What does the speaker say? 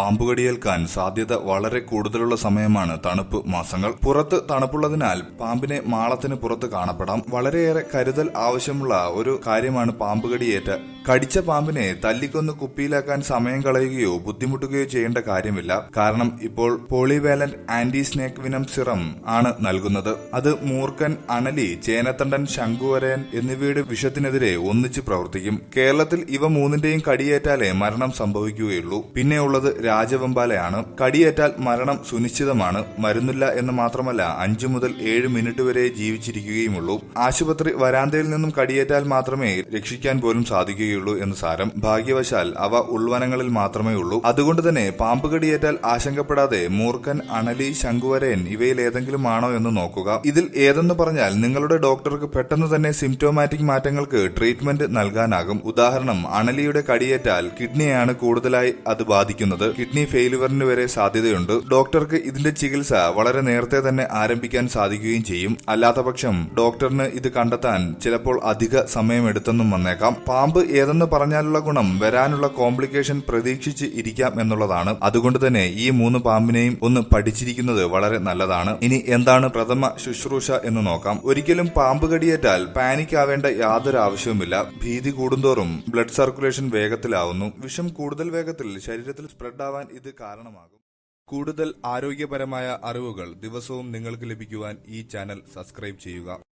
പാമ്പുകടിയേൽക്കാൻ സാധ്യത വളരെ കൂടുതലുള്ള സമയമാണ് തണുപ്പ് മാസങ്ങൾ. പുറത്ത് തണുപ്പുള്ളതിനാൽ പാമ്പിനെ മാളത്തിന് പുറത്ത് കാണപ്പെടാം. വളരെയേറെ കരുതൽ ആവശ്യമുള്ള ഒരു കാര്യമാണ് പാമ്പുകടിയേറ്റ. കടിച്ച പാമ്പിനെ തല്ലിക്കൊന്ന് കുപ്പിയിലാക്കാൻ സമയം കളയുകയോ ബുദ്ധിമുട്ടുകയോ ചെയ്യേണ്ട കാര്യമില്ല. കാരണം ഇപ്പോൾ polyvalent anti snake venom serum ആണ് നൽകുന്നത്. അത് മൂർഖൻ അണലി ചേനത്തണ്ടൻ ശംഖുവരയൻ എന്നിവയുടെ വിഷത്തിനെതിരെ ഒന്നിച്ച് പ്രവർത്തിക്കും. കേരളത്തിൽ ഇവ മൂന്നിന്റെയും കടിയേറ്റാലേ മരണം സംഭവിക്കുകയുള്ളൂ. പിന്നെയുള്ളത് രാജവെമ്പാലയാണ്. കടിയേറ്റാൽ മരണം സുനിശ്ചിതമാണ്. മരുന്നില്ല എന്ന് മാത്രമല്ല അഞ്ചു മുതൽ ഏഴ് മിനിറ്റ് വരെ ജീവിച്ചിരിക്കുകയുമുള്ളൂ. ആശുപത്രി വരാന്തയിൽ നിന്നും കടിയേറ്റാൽ മാത്രമേ രക്ഷിക്കാൻ പോലും സാധിക്കുകയുള്ളൂ എന്ന് സാരം ഭാഗ്യവശാൽ അവ ഉൾവനങ്ങളിൽ മാത്രമേ ഉള്ളൂ. അതുകൊണ്ട് തന്നെ പാമ്പ് കടിയേറ്റാൽ ആശങ്കപ്പെടാതെ മൂർഖൻ അണലി ശങ്കുവരൻ ഇവയിൽ ഏതെങ്കിലും ആണോ എന്ന് നോക്കുക. ഇതിൽ ഏതെന്ന് പറഞ്ഞാൽ നിങ്ങളുടെ ഡോക്ടർക്ക് പെട്ടെന്ന് തന്നെ സിംറ്റോമാറ്റിക് മാറ്റങ്ങൾക്ക് ട്രീറ്റ്മെന്റ് നൽകാനാകും. ഉദാഹരണം അണലിയുടെ കടിയേറ്റാൽ കിഡ്നിയാണ് കൂടുതലായി അത് ബാധിക്കുന്നത്. കിഡ്നി ഫെയിലുവറിന് വരെ സാധ്യതയുണ്ട്. ഡോക്ടർക്ക് ഇതിന്റെ ചികിത്സ വളരെ നേരത്തെ തന്നെ ആരംഭിക്കാൻ സാധിക്കുകയും ചെയ്യും. അല്ലാത്തപക്ഷം ഡോക്ടറിന് ഇത് കണ്ടെത്താൻ ചിലപ്പോൾ അധിക സമയമെടുത്തെന്നും വന്നേക്കാം. പാമ്പ് ഏതെന്ന് പറഞ്ഞാലുള്ള ഗുണം വരാനുള്ള കോംപ്ലിക്കേഷൻ പ്രതീക്ഷിച്ച് ഇരിക്കാം എന്നുള്ളതാണ്. അതുകൊണ്ട് തന്നെ ഈ മൂന്ന് പാമ്പിനെയും ഒന്ന് പഠിച്ചിരിക്കുന്നത് വളരെ നല്ലതാണ്. ഇനി എന്താണ് പ്രഥമ ശുശ്രൂഷ എന്ന് നോക്കാം. ഒരിക്കലും പാമ്പ് കടിയേറ്റാൽ പാനിക് ആവേണ്ട യാതൊരു ആവശ്യവുമില്ല. ഭീതി കൂടുന്തോറും ബ്ലഡ് സർക്കുലേഷൻ വേഗത്തിലാവുന്നു. വിഷം കൂടുതൽ വേഗത്തിൽ ശരീരത്തിൽ സ്പ്രെഡ് ആവാൻ ഇത് കാരണമാകും. കൂടുതൽ ആരോഗ്യപരമായ അറിവുകൾ ദിവസവും നിങ്ങൾക്ക് ലഭിക്കുവാൻ ഈ ചാനൽ സബ്സ്ക്രൈബ് ചെയ്യുക.